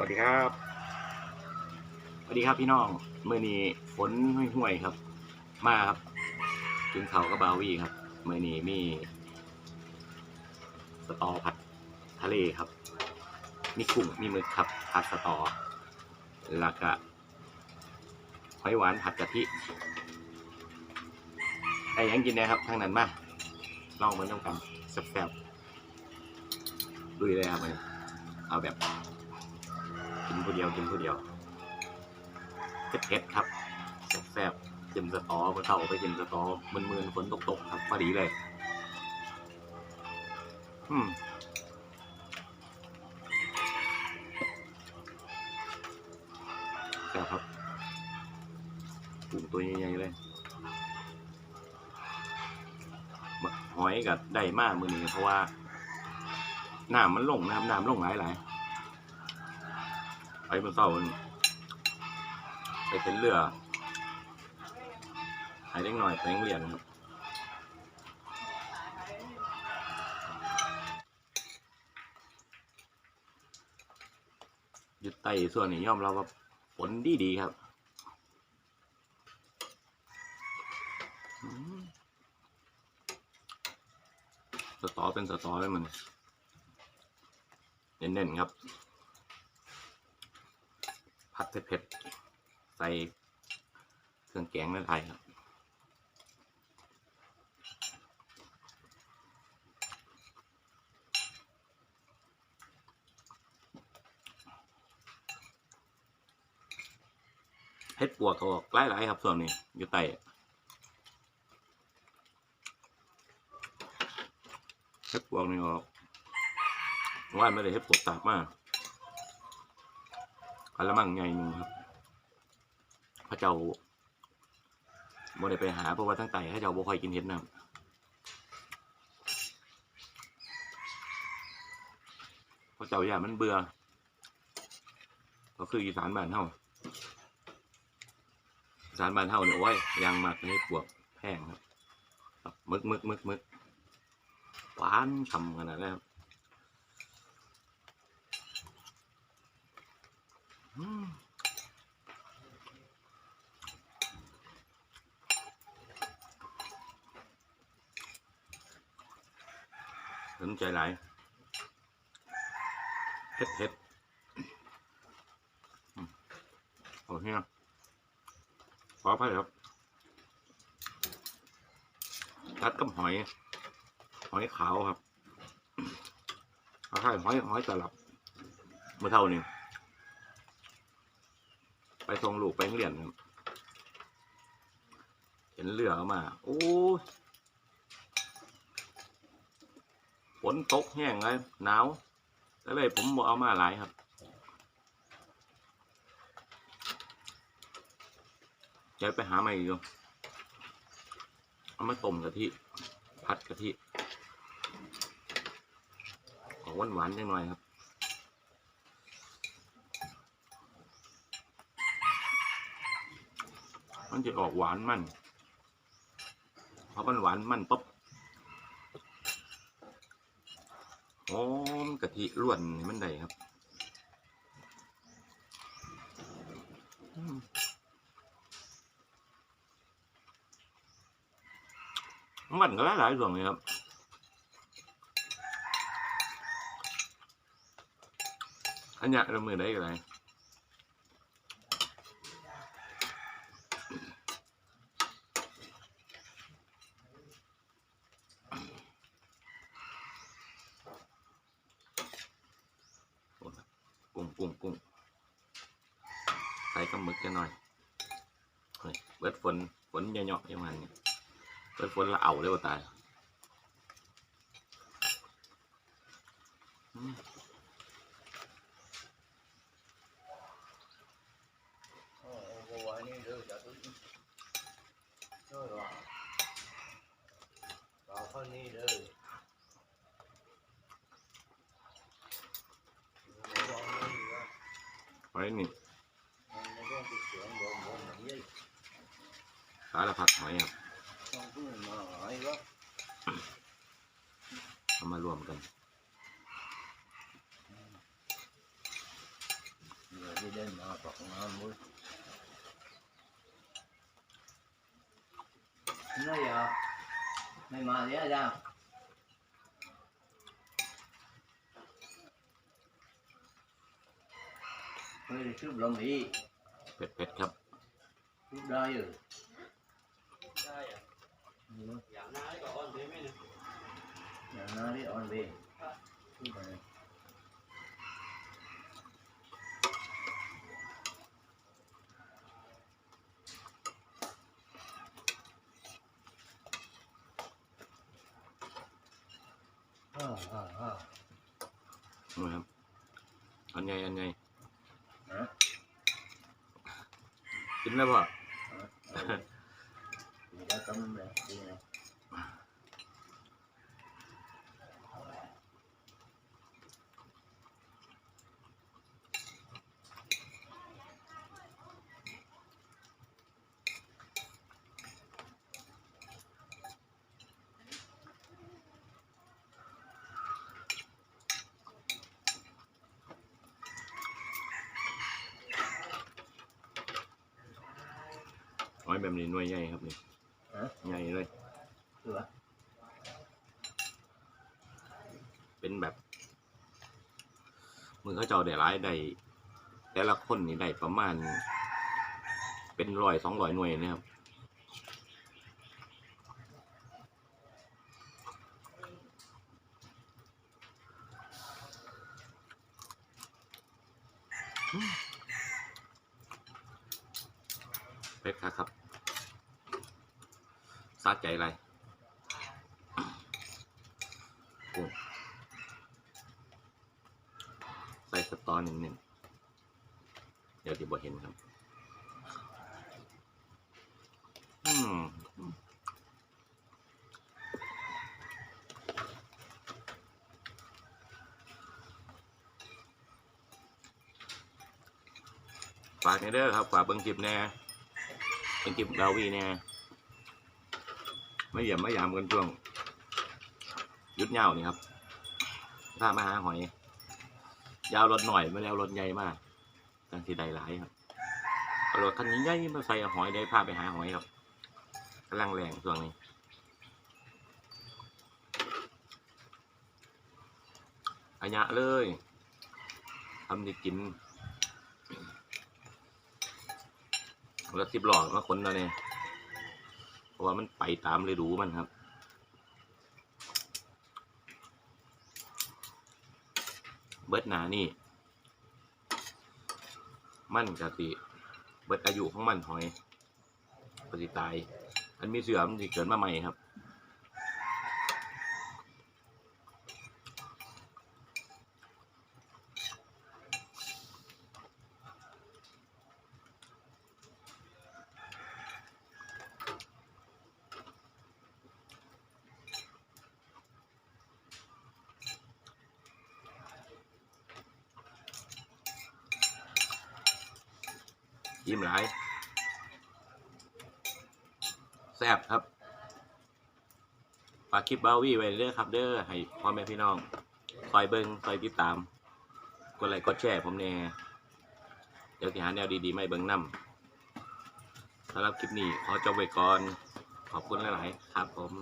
วัสดีครับสวัสดีครับพี่น้องเมื่อนี้ฝนห่วยๆครับ มาครับกินเขากับบาวีครับเมื่อนี้มีสตอผัดทะเลครับ มีกุ้งมีหมึกครับผัดสตอแล้วก็หอยหวานผัดกะทิไอ้ยังกินได้ครับทั้งนั้นมาลองมือนต้องกันแซ่บๆลุยเลยครับมันเอาแบบ กินผู้เดียวกินผู้เดียวเผ็ดๆครับแซ่บๆกินสตอมาเท่าไปกินสตอมืนๆฝนตกๆครับพอดีเลย อืมแซ่บครับกุ้งตัวใหญ่ๆเลยหอยกับได้มากมือนี้เพราะว่าน้ำมันลงนะครับน้ำลงหลายๆ ไปมันเศร้าไปเป็นเรือหายเล็กหน่อยไปโรงเหรียนครับยุดไตส่วนนี้ย่อมเรับว่าฝนดีดีครับสตอเป็นสตอเลยมันเน้นๆครับ ผัดเผ็ดๆใส่เครื่องแกงนั่นไทยครับเฮ็ดปวกก็ออกหลายๆครับ ส่วนนี้อยู่ใต้เฮ็ดปวกนี่ออกว่านไม่ได้เฮ็ดปวกตากมาก กะละมังใหญ่หนึ่งครับพระเจ้าบ่ได้ไปหาเพราะว่าทั้งไต่พระเจ้าบ่ค่อยกินเห็ดนะพระเจ้าอย่ามันเบื่อ ก็คืออีสานบ้านเฮาอีสานบ้านเฮาเนี่ยโอ้ยยางมากให้ปวกแพงครับครับมึกมึกมึกมึกหวานฉ่ำขนาดนั้นครับ อืมสนใจไหลเผ็ดเผ็ดโอเคนะขออภัยครับทัดกับหอย หอยขาวครับคล้ายหอยหอยตลับเมื่อเท่านี้ ไปส่งลูกไปงเรียนครับเห็นเรือมาโอ้ฝนตกแห้งเลยหนาวก็เลยผมเอามาหลายครับจะไปหามาอีกอยู่เอามาต้มกะทิพัดกะทิออกหวานๆจังหน่อยครับ มันจะออกหวานมันพอมันหวานมันปุ๊บหอมกะทิล้วนมันได้ครับมันก็หลายหลายส่วนเลยครับอันเนี้ยเรามือได้กันเลย กุ้งกุ้งกุ้งใส่ กับหมึกจะหน่อยเฮ้ยเบิดฝนฝนเหยาะๆอย่างมันเนี่ยเบิดฝนละเอาเลยว่าตายอืม Ờ, cô gọi đi đưa cho tôi Rồi rồi Vào phân đi đưa ไว้นี่สารพัดหอยครับ เอามารวมกัน đi đến mà bọc nó mũi nó giờ mày mà đi ra mày đi chút lòng ý เผ็ดๆครับ chút đây rồi ได้อะ Ừ. อย่างน้าก็อ่อนไปไหมเนี่ย nhà nó đi on về chút này à à à นะครับอันใหญ่อันใหญ่ hả กินแล้วป่ะ thì đã cấm rồi đi này หอยแบบนี้หน่วยใหญ่ครับเนี่ hả ใหญ่เลย chưa เป็นแบบ มือเขาเจ้าได้ร้ายได้แต่ละคนนี่ได้ประมาณ เป็นร้อยสองร้อยหน่วยนะครับเป็ดครับครับสาใจอะไรใส่สตอหนึ่งหนึ่งเดี๋ยวจะบ่เห็นครับ อืมฝากในเด้อครับฝากเบิ้งคลิปแน่เบิ้งคลิปดาวีแน่ ไม่เยี่ยมไม่ยามกันช่วงหยุดยานี่ครับถ้ามาหาหอย ยาวรถหน่อยไม่แล้วรถใหญ่มากจังที่ใดหลายครับเอารถคันนี้ใหญ่มาใส่หอยได้พาไปหาหอยครับกำลังแรงช่วงนี้อัญญะเลยทำได้กินแล้วสิบหลอดมาคนแล้วเนี่ย ราะว่ามันไปตามฤดูมันครับ เบิดหนานี่ มันกะติเบิดอายุของมันหอยปฏิตาย อันมีเสือมันจะเกิดมาใหม่ครับิ้มหลายแซ่บครับฝากคลิปบาวี่ไว้เด้อครับเด้อให้พ่อแม่พี่น้องคอยเบิ้งคอยติดตาม กดไลค์กดแชร์ผมแน่เดี๋ยวสิหาแนวดีๆไม่เบิ้งนำสำหรับคลิปนี้ขอจบไว้ก่อน ขอบคุณหลาย ๆ ครับผม